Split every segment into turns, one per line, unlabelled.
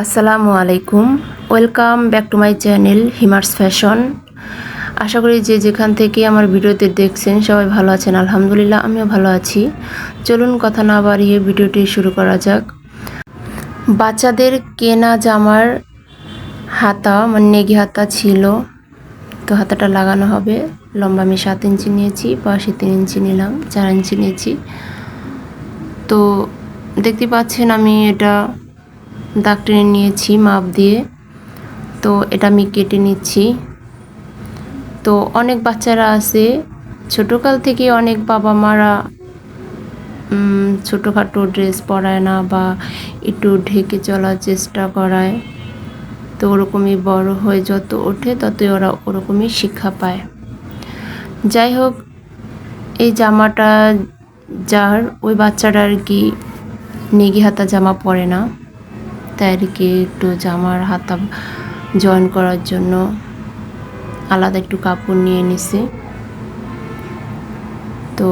আসসালামু আলাইকুম। Welcome back to my channel Himars fashion আশা করি যে যেখান থেকে আমার ভিডিওতে দেখছেন সবাই ভালো আছেন, আলহামদুলিল্লাহ আমিও ভালো আছি। চলুন কথা না বাড়িয়ে ভিডিওটি শুরু করা যাক। বাচ্চাদের কেনা জামার হাতা মানে নেগি হাতা ছিল। তো হাতাটা লাগানো হবে। লম্বা আমি সাত ইঞ্চি নিয়েছি, পাশে তিন ইঞ্চি নিলাম, চার ইঞ্চি নিয়েছি। তো দেখতে পাচ্ছেন আমি এটা দাগ টেনে নিয়েছি মাপ দিয়ে। তো এটা আমি কেটে নিচ্ছি। তো অনেক বাচ্চারা আছে। ছোটোকাল থেকে অনেক বাবা মারা ছোটোখাটো ড্রেস পরায় না বা একটু ঢেকে চলার চেষ্টা করায়। তো ওরকমই বড় হয়ে যত ওঠে ততই ওরা ওরকমই শিক্ষা পায়। যাই হোক, এই জামাটা যার, ওই বাচ্চাটা আর কি নেগি হাতা জামা পরে না। তাই আর কি একটু জামার হাতা জয়েন করার জন্য আলাদা একটু কাপড় নিয়ে নিছে। তো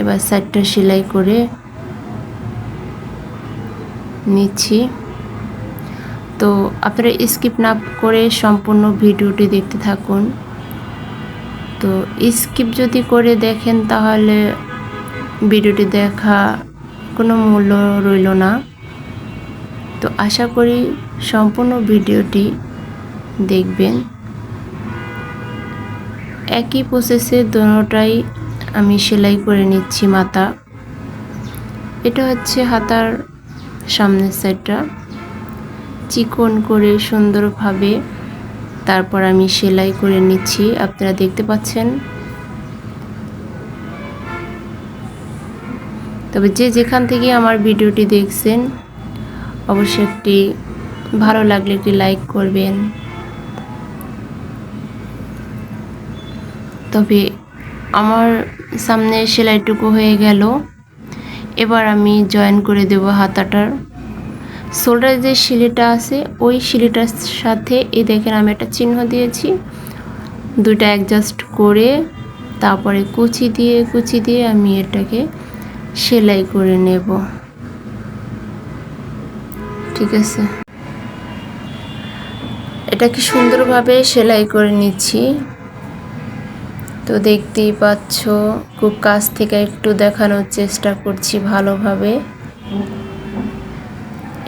এবার সাইডটা সেলাই করে নিচ্ছি। তো আপনারা স্কিপ না করে সম্পূর্ণ ভিডিওটি দেখতে থাকুন। তো স্কিপ যদি করে দেখেন তাহলে ভিডিওটি দেখা কোনো মূল্য রইল না। তো আশা করি সম্পূর্ণ ভিডিওটি দেখবেন। একই প্রসেসে দোনোটাই আমি সেলাই করে নিচ্ছি মাথা। এটা হচ্ছে হাতার সামনের সাইডটা চিকন করে সুন্দরভাবে তারপর আমি সেলাই করে নিচ্ছি। আপনারা দেখতে পাচ্ছেন। তবে যে যেখান থেকে আমার ভিডিওটি দেখছেন অবশ্যই একটি ভালো লাগলে একটি লাইক করবেন। তবে আমার সামনে সেলাইটুকু হয়ে গেল। এবার আমি জয়েন করে দেব হাতাটার। শোল্ডার যে শিলিটা আছে, ওই শিলিটার সাথে এই দেখেন আমি একটা চিহ্ন দিয়েছি। দুইটা অ্যাডজাস্ট করে তারপরে কুচি দিয়ে কুচি দিয়ে আমি এটাকে সেলাই করে নেব। ঠিক আছে। এটাকে সুন্দরভাবে সেলাই করে নিচ্ছি। তো দেখতেই পাচ্ছ, খুব কাছ থেকে একটু দেখানোর চেষ্টা করছি ভালোভাবে।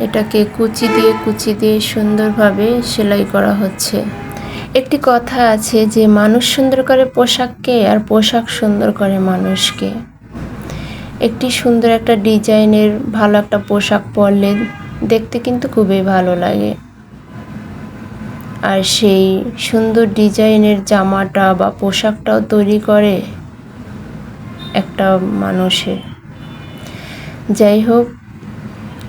এটাকে কুচি দিয়ে কুচি দিয়ে সুন্দরভাবে সেলাই করা হচ্ছে। একটি কথা আছে যে, মানুষ সুন্দর করে পোশাককে আর পোশাক সুন্দর করে মানুষকে একটি সুন্দর একটা ডিজাইনের ভালো একটা পোশাক পরলে দেখতে কিন্তু খুবই ভালো লাগে। আর সেই সুন্দর ডিজাইনের জামাটা বা পোশাকটাও তৈরি করে একটা মানুষের। যাই হোক,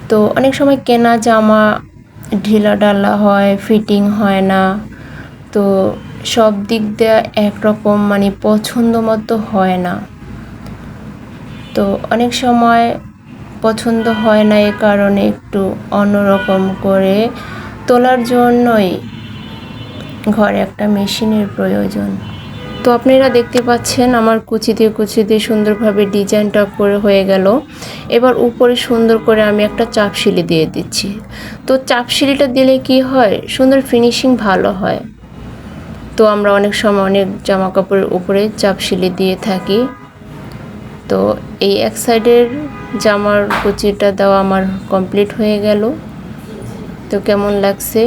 তো অনেক সময় কেনা জামা ঢিলা ডালা হয়, ফিটিং হয় না। তো সব দিক দিয়ে একরকম মানে পছন্দ মতো হয় না। তো অনেক সময় পছন্দ হয় না এ কারণে একটু অন্যরকম করে তোলার জন্যই ঘরে একটা মেশিনের প্রয়োজন। তো আপনারা দেখতে পাচ্ছেন আমার কুচি দিয়ে কুচি দিয়ে সুন্দরভাবে ডিজাইনটা করে হয়ে গেল। এবার উপরে সুন্দর করে আমি একটা চাপ সিলি দিয়ে দিচ্ছি। তো চাপ সিলিটা দিলে কি হয়? সুন্দর ফিনিশিং ভালো হয়। তো আমরা অনেক সময় অনেক জামা কাপড়ের উপরে চাপ সিলি দিয়ে থাকি। তো এই এক সাইডের জামার কুচিটা দেওয়া আমার কমপ্লিট হয়ে গেল। তো কেমন লাগছে?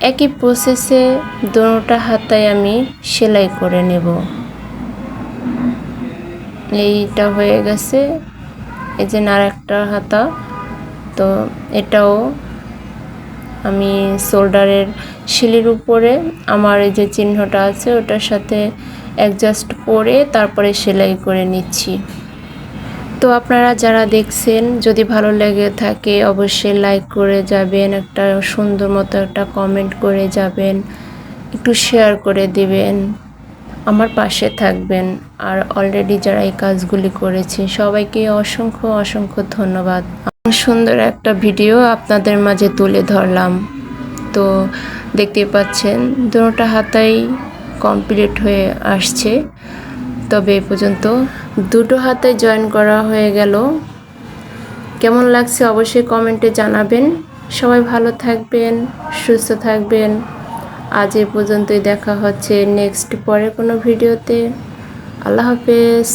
একই প্রসেসে দোনোটা হাতায় আমি সেলাই করে নেব। এইটা হয়ে গেছে। এই যে আর একটা হাতা। তো এটাও আমি শোল্ডারের শিলির উপরে। আমার এই যে চিহ্নটা আছে, ওটার সাথে অ্যাডজাস্ট করে তারপরে সেলাই করে নিচ্ছি। তো আপনারা যারা দেখছেন, যদি ভালো লেগে থাকে অবশ্যই লাইক করে যাবেন, একটা সুন্দর মতো একটা কমেন্ট করে যাবেন, একটু শেয়ার করে দিবেন, আমার পাশে থাকবেন। আর অলরেডি যারা এই কাজগুলি করেছে, সবাইকে অসংখ্য অসংখ্য ধন্যবাদ। সুন্দর একটা ভিডিও আপনাদের মাঝে তুলে ধরলাম। তো দেখতে পাচ্ছেন দুটোটা হাতাই কমপ্লিট হয়ে আসছে। তবে এ পর্যন্ত দুটো হাতে জয়েন করা হয়ে গেল। কেমন লাগছে অবশ্যই কমেন্টে জানাবেন। সবাই ভালো থাকবেন, সুস্থ থাকবেন। আজ এ পর্যন্তই দেখা হচ্ছে নেক্সট পরে কোনো ভিডিওতে আল্লাহ হাফেজ।